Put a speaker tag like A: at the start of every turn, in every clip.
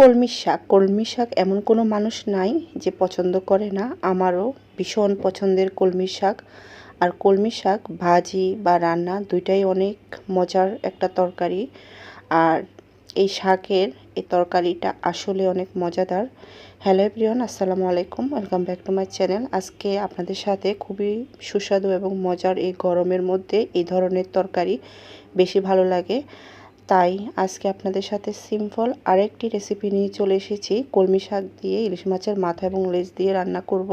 A: কলমি শাক। কলমি শাক এমন কোনো মানুষ নাই যে পছন্দ করে না। আমারও ভীষণ পছন্দের কলমি শাক। আর কলমি শাক, ভাজি বা রান্না দুইটাই অনেক মজার একটা তরকারি। আর এই শাকের, এই তরকারিটা আসলে অনেক মজাদার। হ্যালো প্রিয়ন আসসালামু আলাইকুম। Welcome back to my channel. আজকে আপনাদের সাথে খুবই সুস্বাদু এবং মজার এই গরমের মধ্যে এই ধরনের তরকারি বেশি ভালো লাগে। তাই আজকে আপনাদের সাথে সিম্পল আরেকটি রেসিপি নিয়ে চলে এসেছি। কলমি শাক দিয়ে, ইলিশ মাছের মাথা এবং লেজ দিয়ে রান্না করব।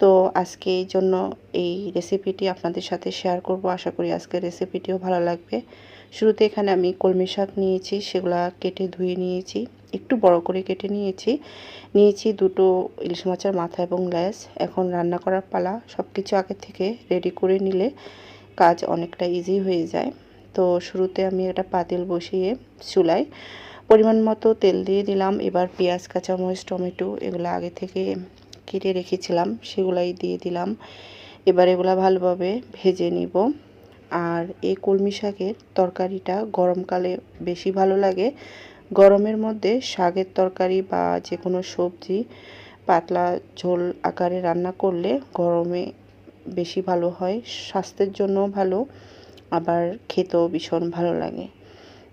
A: তো আজকে এই জন্য এই রেসিপিটি আপনাদের সাথে শেয়ার করব। আশা করি আজকের রেসিপিটিও ভালো লাগবে। শুরুতে এখানে আমি কলমি শাক নিয়েছি, সেগুলা কেটে ধুয়ে নিয়েছি। একটু বড় করে কেটে নিয়েছি। নিয়েছি দুটো ইলিশ মাছের মাথা এবং লেজ। এখন রান্না করার পালা। সব কিছু আগে থেকে রেডি করে নিলে কাজ অনেকটা ইজি হয়ে যায়। তো শুরুতে আমি একটা পাতিল বসিয়ে চুলায় পরিমাণ মতো তেল দিয়ে দিলাম। এবার পেঁয়াজ, কাঁচামরিচ, টমেটো এগুলো আগে থেকে কেটে রেখেছিলাম, সেগুলাই দিয়ে দিলাম। এবার এগুলো ভালোভাবে ভেজে নিব। আর এই কলমি শাকের তরকারিটা গরমকালে বেশি ভালো লাগে। গরমের মধ্যে শাকের তরকারি বা যে কোনো সবজি পাতলা ঝোল আকারে রান্না করলে গরমে বেশি ভালো হয়, স্বাস্থ্যের জন্য ভালো। আবার খেতেও ভীষণ ভালো লাগে।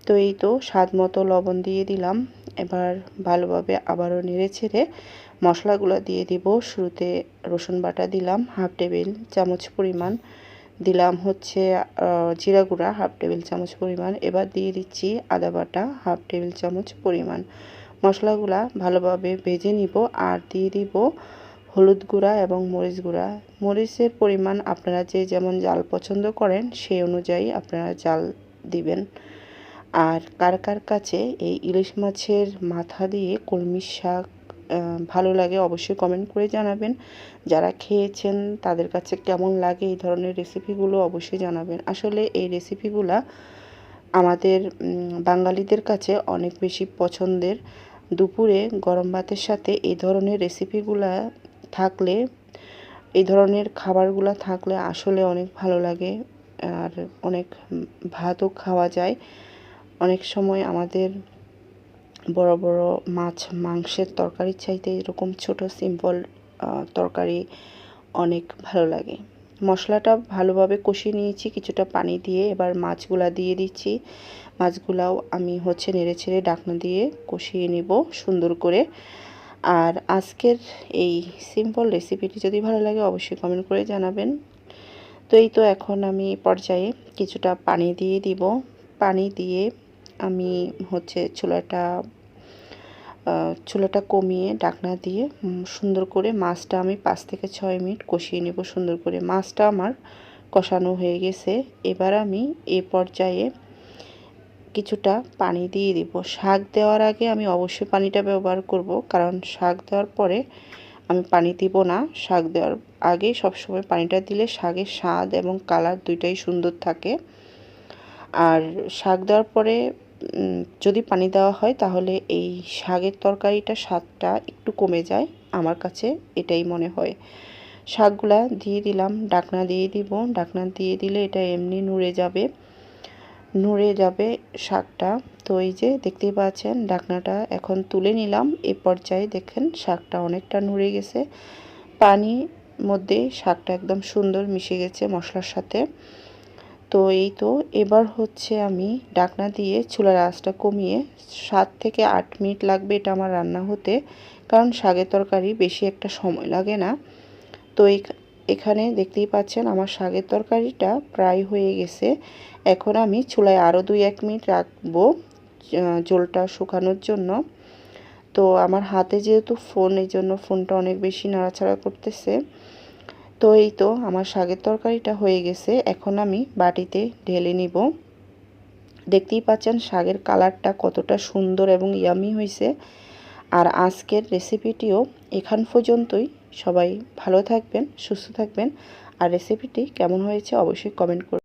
A: তো এই তো স্বাদ মতো লবণ দিয়ে দিলাম। এবার ভালোভাবে আবারও নেড়ে ছেড়ে মশলাগুলো দিয়ে দিব। শুরুতে রসুন বাটা দিলাম, হাফ টেবিল চামচ পরিমাণ। দিলাম হচ্ছে জিরা গুঁড়া, হাফ টেবিল চামচ পরিমাণ। এবার দিয়ে দিচ্ছি আদা বাটা, হাফ টেবিল চামচ পরিমাণ। মশলাগুলা ভালোভাবে ভেজে নিব। আর দিয়ে দিব হলুদ গুঁড়া এবং মরিচ গুঁড়া। মরিচের পরিমাণ আপনারা যে যেমন জাল পছন্দ করেন, সেই অনুযায়ী আপনারা জাল দিবেন। আর কার কার কাছে এই ইলিশ মাছের মাথা দিয়ে কলমি শাক ভালো লাগে অবশ্যই কমেন্ট করে জানাবেন। যারা খেয়েছেন, তাদের কাছে কেমন লাগে এই ধরনের রেসিপিগুলো অবশ্যই জানাবেন। আসলে এই রেসিপিগুলা আমাদের বাঙালিদের কাছে অনেক বেশি পছন্দের। দুপুরে গরম ভাতের সাথে এই ধরনের রেসিপিগুলা থাকলে, এই ধরনের খাবারগুলো থাকলে আসলে অনেক ভালো লাগে। আর অনেক ভাতও খাওয়া যায়। অনেক সময় আমাদের বড় বড় মাছ, মাংসের তরকারির চাইতে এরকম ছোট সিম্পল তরকারি অনেক ভালো লাগে। মশলাটা ভালোভাবে কষিয়ে নিয়েছি, কিছুটা পানি দিয়ে এবার মাছগুলা দিয়ে দিচ্ছি। মাছগুলাও আমি হচ্ছে নেড়ে ছেড়ে ডাকনা দিয়ে কষিয়ে নিব সুন্দর করে। আর আজকের এই সিম্পল রেসিপিটি যদি ভালো লাগে, অবশ্যই কমেন্ট করে জানাবেন। তো এই তো এখন আমি পর্যায়ে কিছুটা পানি দিয়ে দিব। পানি দিয়ে আমি হচ্ছে চুলাটা চুলাটা কমিয়ে ডাকনা দিয়ে সুন্দর করে মাছটা আমি পাঁচ থেকে ছয় মিনিট কষিয়ে নেব। সুন্দর করে মাছটা আমার কষানো হয়ে গেছে। এবার আমি এ পর্যায়ে কিছুটা পানি দিয়ে দিব। শাক দেওয়ার আগে আমি অবশ্যই পানিটা ব্যবহার করব, কারণ শাক দেওয়ার পরে আমি পানি দিব না। শাক দেওয়ার আগে সবসময় পানিটা দিলে শাকের স্বাদ এবং কালার দুইটাই সুন্দর থাকে। আর শাক দেওয়ার পরে যদি পানি দেওয়া হয় তাহলে এই শাকের তরকারিটা স্বাদটা একটু কমে যায়, আমার কাছে এটাই মনে হয়। শাকগুলা দিয়ে দিলাম, ডাকনা দিয়ে দিব। ডাকনা দিয়ে দিলে এটা এমনি নুড়ে যাবে। নুড়ে যাবে শাকটা। তো এই যে দেখতেই পাচ্ছেন, ডাকনাটা এখন তুলে নিলাম। এ পর্যায়ে দেখেন শাকটা অনেকটা নুড়ে গেছে। পানি মধ্যে শাকটা একদম সুন্দর মিশে গেছে মশলার সাথে। তো এই তো, এবার হচ্ছে আমি ডাকনা দিয়ে চুলার আঁচটা কমিয়ে সাত থেকে আট মিনিট লাগবে এটা আমার রান্না হতে। কারণ শাকের তরকারি বেশি একটা সময় লাগে না। তো এই এখানে দেখতেই পাচ্ছেন আমার শাকের তরকারিটা প্রায় হয়ে গেছে। এখন আমি চুলায় আরও দুই, এক মিনিট রাখব জলটা শুকানোর জন্য। তো আমার হাতে যেহেতু ফোন, এই জন্য ফোনটা অনেক বেশি নাড়াচাড়া করতেছে। তো এই তো আমার শাকের তরকারিটা হয়ে গেছে। এখন আমি বাটিতে ঢেলে নিব। দেখতেই পাচ্ছেন শাকের কালারটা কতটা সুন্দর এবং ইয়ামি হয়েছে আর আজকের রেসিপিটিও এখান পর্যন্তই। সবাই ভালো থাকবেন সুস্থ থাকবেন। আর রেসিপিটি কেমন হয়েছে অবশ্যই কমেন্ট করুন